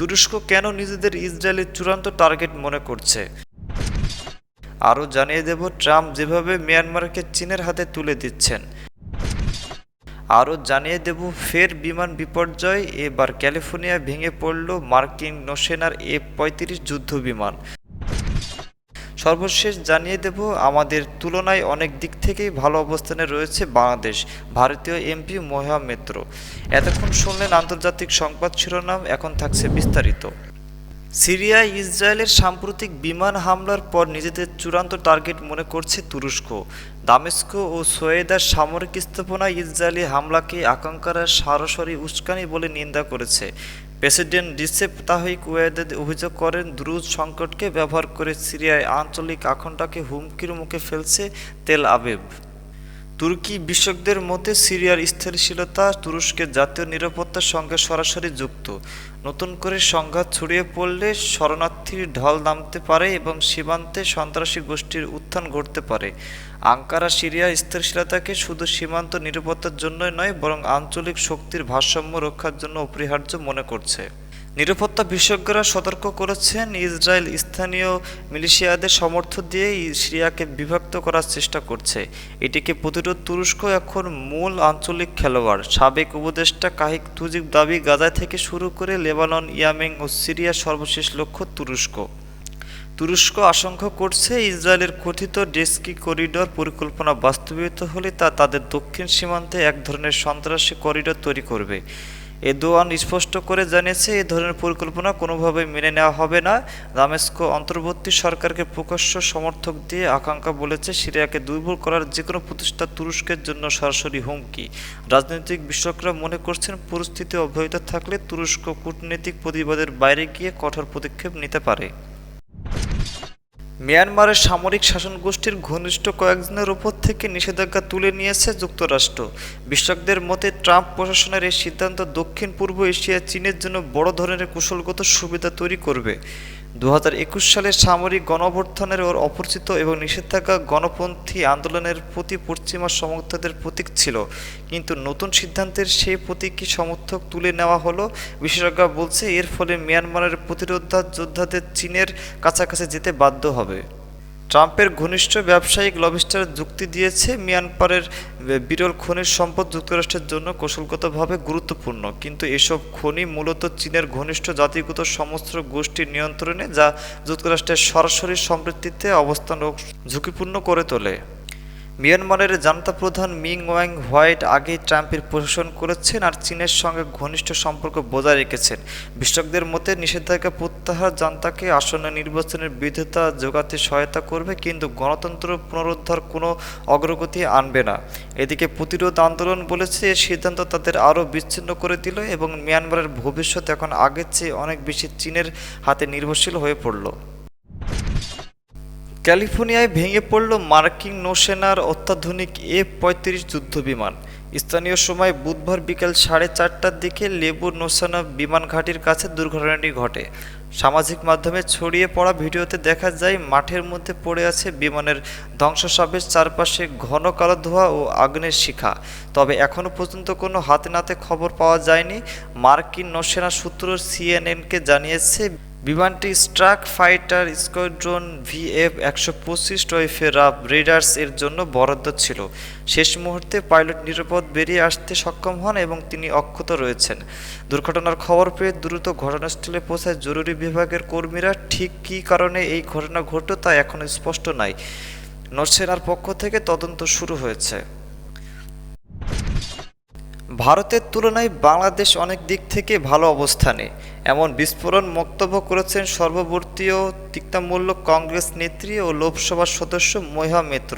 তুরস্ক কেন নিজেদের ইসরায়েলের চূড়ান্ত টার্গেট মনে করছে? আরও জানিয়ে দেব, ট্রাম্প যেভাবে মিয়ানমারকে চীনের হাতে তুলে দিচ্ছেন। আরও জানিয়ে দেব, ফের বিমান বিপর্যয়, এবার ক্যালিফোর্নিয়া ভেঙে পড়ল মার্কিন নৌসেনার এ পঁয়ত্রিশ যুদ্ধ বিমান সর্বশেষ জানিয়ে দেব, আমাদের তুলনায় অনেক দিক থেকেই ভালো অবস্থানে রয়েছে বাংলাদেশ, ভারতীয় এমপি মহা মেত্র। এতক্ষণ শুনলেন আন্তর্জাতিক সংবাদ শিরোনাম, এখন থাকছে বিস্তারিত। সিরিয়ায় ইসরায়েলের সাম্প্রতিক বিমান হামলার পর নিজেদের চূড়ান্ত টার্গেট মনে করছে তুরস্ক। দামেস্ক ও সোয়েদার সামরিক স্থাপনায় ইসরায়েলি হামলাকে আকাঙ্ক্ষার সরাসরি উস্কানি বলে নিন্দা করেছে। প্রেসিডেন্ট রিসেপ তাহি কুয়েদ অভিযোগ করেন, দ্রুত সংকটকে ব্যবহার করে সিরিয়ায় আঞ্চলিক আখণ্ডাকে হুমকির মুখে ফেলছে তেল আবেব। তুর্কি বিশেষজ্ঞদের মতে সিরিয়ার স্থিতিশীলতা তুরস্কের জাতীয় নিরাপত্তার সঙ্গে সরাসরি যুক্ত। নতুন করে সংঘাত ছড়িয়ে পড়লে শরণার্থীর ঢল নামতে পারে এবং সীমান্তে সন্ত্রাসী গোষ্ঠীর উত্থান ঘটতে পারে। আঙ্কারা সিরিয়ার স্থিতিশীলতাকে শুধু সীমান্ত নিরাপত্তার জন্যই নয়, বরং আঞ্চলিক শক্তির ভারসাম্য রক্ষার জন্য অপরিহার্য মনে করছে। নিরাপত্তা বিশেষজ্ঞরা সতর্ক করেছেন, ইসরায়েল স্থানীয় মিলিশিয়াদের সমর্থন দিয়ে সিরিয়াকে বিভক্ত করার চেষ্টা করছে। এটিকে প্রতিরোধ তুরস্ক এখন মূল আঞ্চলিক খেলোয়াড়। সাবেক উপদেষ্টা কাহিক তুজিব দাবি গাজা থেকে শুরু করে লেবানন ইয়ামেং ও সিরিয়ার সর্বশেষ লক্ষ্য তুরস্ক। তুরস্ক আশঙ্কা করছে ইসরায়েলের কথিত ডেস্কি করিডর পরিকল্পনা বাস্তবায়িত হলে তা তাদের দক্ষিণ সীমান্তে এক ধরনের সন্ত্রাসী করিডর তৈরি করবে। এদোয়ান স্পষ্ট করে জানিয়েছে, এ ধরনের পরিকল্পনা কোনোভাবেই মেনে নেওয়া হবে না। দামেস্কো অন্তর্বর্তী সরকারকে প্রকাশ্য সমর্থক দিয়ে আকাঙ্ক্ষা বলেছে, সিরিয়াকে দুর্বল করার যে কোনো প্রতিষ্ঠা তুরস্কের জন্য সরাসরি হুমকি। রাজনৈতিক বিশেষজ্ঞরা মনে করছেন, পরিস্থিতি অব্যাহত থাকলে তুরস্ক কূটনৈতিক প্রতিবাদের বাইরে গিয়ে কঠোর পদক্ষেপ নিতে পারে। মিয়ানমারের সামরিক শাসন গোষ্ঠীর ঘনিষ্ঠ কয়েকজনের ওপর থেকে নিষেধাজ্ঞা তুলে নিয়েছে যুক্তরাষ্ট্র। বিশেষজ্ঞদের মতে, ট্রাম্প প্রশাসনের এই সিদ্ধান্ত দক্ষিণ পূর্ব এশিয়া চীনের জন্য বড় ধরনের কুশলগত সুবিধা তৈরি করবে। দু হাজার একুশ সালে সামরিক গণভর্থনের ওর অপরিচিত এবং নিষেধাজ্ঞা গণপন্থী আন্দোলনের প্রতি পশ্চিমা সমর্থকদের প্রতীক ছিল। কিন্তু নতুন সিদ্ধান্তের সেই প্রতীকী সমর্থক তুলে নেওয়া হলো। বিশেষজ্ঞরা বলছে, এর ফলে মিয়ানমারের প্রতিরোধা যোদ্ধাদের চীনের কাছাকাছি যেতে বাধ্য হবে। ট্রাম্পের ঘনিষ্ঠ ব্যবসায়িক লবিস্টার যুক্তি দিয়েছে, মিয়ানমারের বিরল খনির সম্পদ যুক্তরাষ্ট্রের জন্য কৌশলগতভাবে গুরুত্বপূর্ণ। কিন্তু এসব খনি মূলত চীনের ঘনিষ্ঠ জাতিগত সমস্ত গোষ্ঠীর নিয়ন্ত্রণে, যা যুক্তরাষ্ট্রের সরাসরি সমৃদ্ধিতে অবস্থান ঝুঁকিপূর্ণ করে তোলে। মিয়ানমারের জান্তা প্রধান মিং ওয়াং হোয়াইট আগেই ট্রাম্পের প্রশাসন করেছেন আর চীনের সঙ্গে ঘনিষ্ঠ সম্পর্ক বজায় রেখেছেন। বিশেষজ্ঞদের মতে, নিষেধাজ্ঞা প্রত্যাহার জান্তাকে আসন্ন নির্বাচনের বিধেতা যোগাতে সহায়তা করবে, কিন্তু গণতন্ত্র পুনরুদ্ধার কোনো অগ্রগতি আনবে না। এদিকে প্রতিরোধ আন্দোলন বলেছে, এ সিদ্ধান্ত তাদের আরও বিচ্ছিন্ন করে দিল এবং মিয়ানমারের ভবিষ্যৎ এখন আগের চেয়ে অনেক বেশি চীনের হাতে নির্ভরশীল হয়ে পড়ল। ক্যালিফোর্নিয়ায় ভেঙে পড়ল মার্কিন নৌসেনার অত্যাধুনিক এফ পঁয়ত্রিশ যুদ্ধবিমান। স্থানীয় সময় বুধবার বিকেল সাড়ে চারটার দিকে লেবুর নৌসেনা বিমান ঘাঁটির কাছে দুর্ঘটনাটি ঘটে। সামাজিক মাধ্যমে ছড়িয়ে পড়া ভিডিওতে দেখা যায়, মাঠের মধ্যে পড়ে আছে বিমানের ধ্বংসসাবের চারপাশে ঘন কালো ধোঁয়া ও আগুনের শিখা। তবে এখনও পর্যন্ত কোনো হাতে নাতে খবর পাওয়া যায়নি। মার্কিন নৌসেনা সূত্র সিএনএনকে জানিয়েছে বিমানটি স্ট্রাক ফাইটার স্কোয়াড্রন ভিএফ একশো পঁচিশ টয়ফেরা রেডার্স এর জন্য বরাদ্দ ছিল। শেষ মুহূর্তে পাইলট নিরাপদ বেরিয়ে আসতে সক্ষম হন এবং তিনি অক্ষত রয়েছেন। দুর্ঘটনার খবর পেয়ে দ্রুত ঘটনাস্থলে পৌঁছায় জরুরি বিভাগের কর্মীরা। ঠিক কী কারণে এই ঘটনা ঘটল তা এখনও স্পষ্ট নয়। নৌসেনার পক্ষ থেকে তদন্ত শুরু হয়েছে। ভারতের তুলনায় বাংলাদেশ অনেক দিক থেকে ভালো অবস্থানে। এমন বিস্ফোরণ বক্তব্য করেছেন সর্ববর্তীয় তিক্তামূল্য কংগ্রেস নেত্রী ও লোকসভার সদস্য মহিহা মেত্র।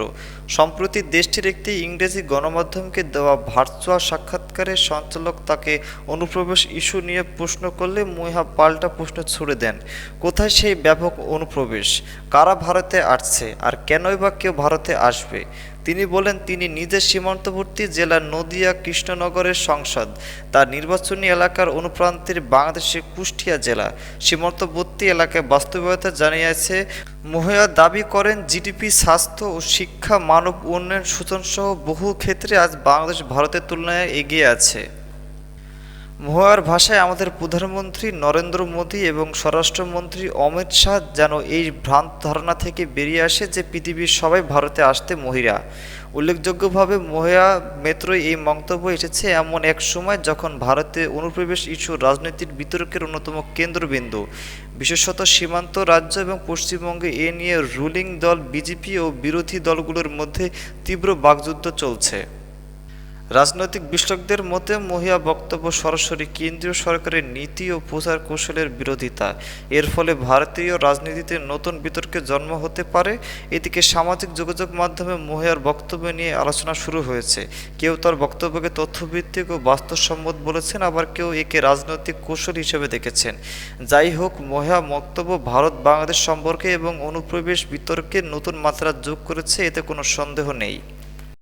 সম্প্রতি দেশটির একটি ইংরেজি গণমাধ্যমকে দেওয়া ভার্চুয়াল সাক্ষাৎকারে সঞ্চালক তাকে অনুপ্রবেশ ইস্যু নিয়ে প্রশ্ন করলে মহিহা পাল্টা প্রশ্ন ছুড়ে দেন, কোথায় সেই ব্যাপক অনুপ্রবেশ? কারা ভারতে আসছে? আর কেনই বা কেউ ভারতে আসবে? তিনি বলেন, তিনি নিজের সীমান্তবর্তী জেলা নদিয়া কৃষ্ণনগরের সংসদ। তার নির্বাচনী এলাকার অনুপ্রান্তের বাংলাদেশের কুষ্টিয়া জেলা। সীমান্তবর্তী এলাকায় বাস্তবায়তা জানিয়েছে মহিয়া দাবি করেন, জিডিপি, স্বাস্থ্য ও শিক্ষা, মানব উন্নয়ন সূচনসহ বহু ক্ষেত্রে আজ বাংলাদেশ ভারতের তুলনায় এগিয়ে আছে। মহুয়ার ভাষায় আমাদের প্রধানমন্ত্রী নরেন্দ্র মোদী এবং স্বরাষ্ট্রমন্ত্রী অমিত শাহ যেন এই ভ্রান্ত ধারণা থেকে বেরিয়ে আসে যে পৃথিবীর সবাই ভারতে আসতে মহিলা। উল্লেখযোগ্যভাবে মহিলা মেত্রই এই মন্তব্য এসেছে এমন এক সময় যখন ভারতে অনুপ্রবেশ ইস্যু রাজনৈতিক বিতর্কের অন্যতম কেন্দ্রবিন্দু। বিশেষত সীমান্ত রাজ্য এবং পশ্চিমবঙ্গে এ নিয়ে রুলিং দল, বিজেপি ও বিরোধী দলগুলোর মধ্যে তীব্র বাকযুদ্ধ চলছে। রাজনৈতিক বিশ্লেষকদের মতে মহিয়া বক্তব্য সরাসরি কেন্দ্রীয় সরকারের নীতি ও প্রচার কৌশলের বিরোধিতা। এর ফলে ভারতীয় রাজনীতিতে নতুন বিতর্কের জন্ম হতে পারে। এদিকে সামাজিক যোগাযোগ মাধ্যমে মহিয়ার বক্তব্য নিয়ে আলোচনা শুরু হয়েছে। কেউ তার বক্তব্যকে তথ্যভিত্তিক ও বাস্তবসম্মত বলেছেন, আবার কেউ একে রাজনৈতিক কৌশল হিসেবে দেখেছেন। যাই হোক, মহিয়া বক্তব্য ভারত বাংলাদেশ সম্পর্কে এবং অনুপ্রবেশ বিতর্কে নতুন মাত্রা যোগ করেছে, এতে কোনো সন্দেহ নেই।